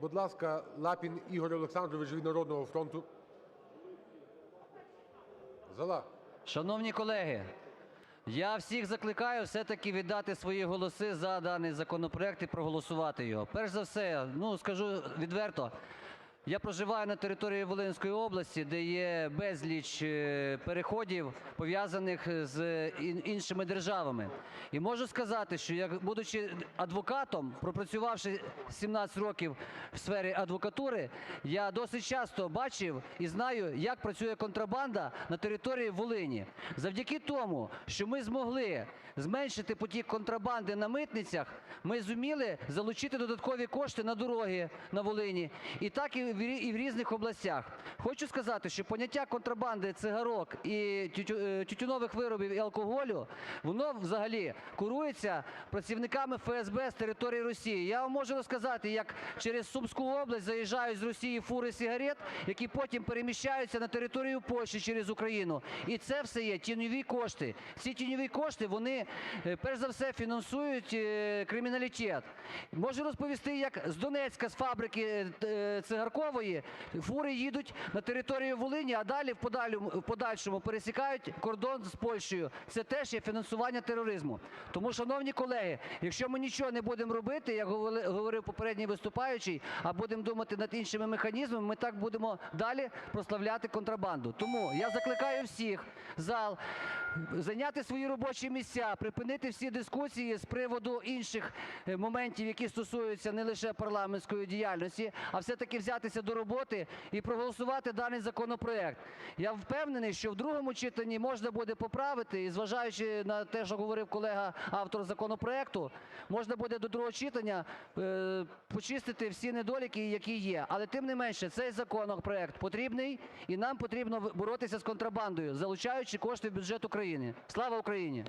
Будь ласка, Лапін Ігор Олександрович від "Народного фронту". Зала. Шановні колеги, я всіх закликаю все-таки віддати свої голоси за даний законопроект і проголосувати його. Перш за все, ну, скажу відверто, я проживаю на території Волинської області, де є безліч е, переходів, пов'язаних з іншими державами. І можу сказати, що будучи адвокатом, пропрацювавши 17 років в сфері адвокатури, я досить часто бачив і знаю, як працює контрабанда на території Волині. Завдяки тому, що ми змогли зменшити потік контрабанди на митницях, ми зуміли залучити додаткові кошти на дороги на Волині, і так і і в різних областях. Хочу сказати, що поняття контрабанди цигарок і е, тютюнових виробів і алкоголю, воно взагалі курується працівниками ФСБ з території Росії. Я вам можу розказати, як через Сумську область заїжджають з Росії фури сигарет, які потім переміщаються на територію Польщі через Україну. І це все є тіньові кошти. Ці тіньові кошти, вони е, перш за все фінансують е, криміналітет. Можу розповісти, як з Донецька, з фабрики е, е, фури їдуть на територію Волині, а далі в подальшому, пересікають кордон з Польщею. Це теж є фінансування тероризму. Тому, шановні колеги, якщо ми нічого не будемо робити, як говори- говорив попередній виступаючий, а будемо думати над іншими механізмами, ми так будемо далі прославляти контрабанду. Тому я закликаю всіх, зал, зайняти свої робочі місця, припинити всі дискусії з приводу інших е, моментів, які стосуються не лише парламентської діяльності, а все-таки взятися до роботи і проголосувати даний законопроект. Я впевнений, що в другому читанні можна буде поправити, і зважаючи на те, що говорив колега автор законопроекту, можна буде до другого читання е, почистити всі недоліки, які є. Але тим не менше, цей законопроект потрібний, і нам потрібно боротися з контрабандою, залучаючи кошти в бюджет України. Слава Україні!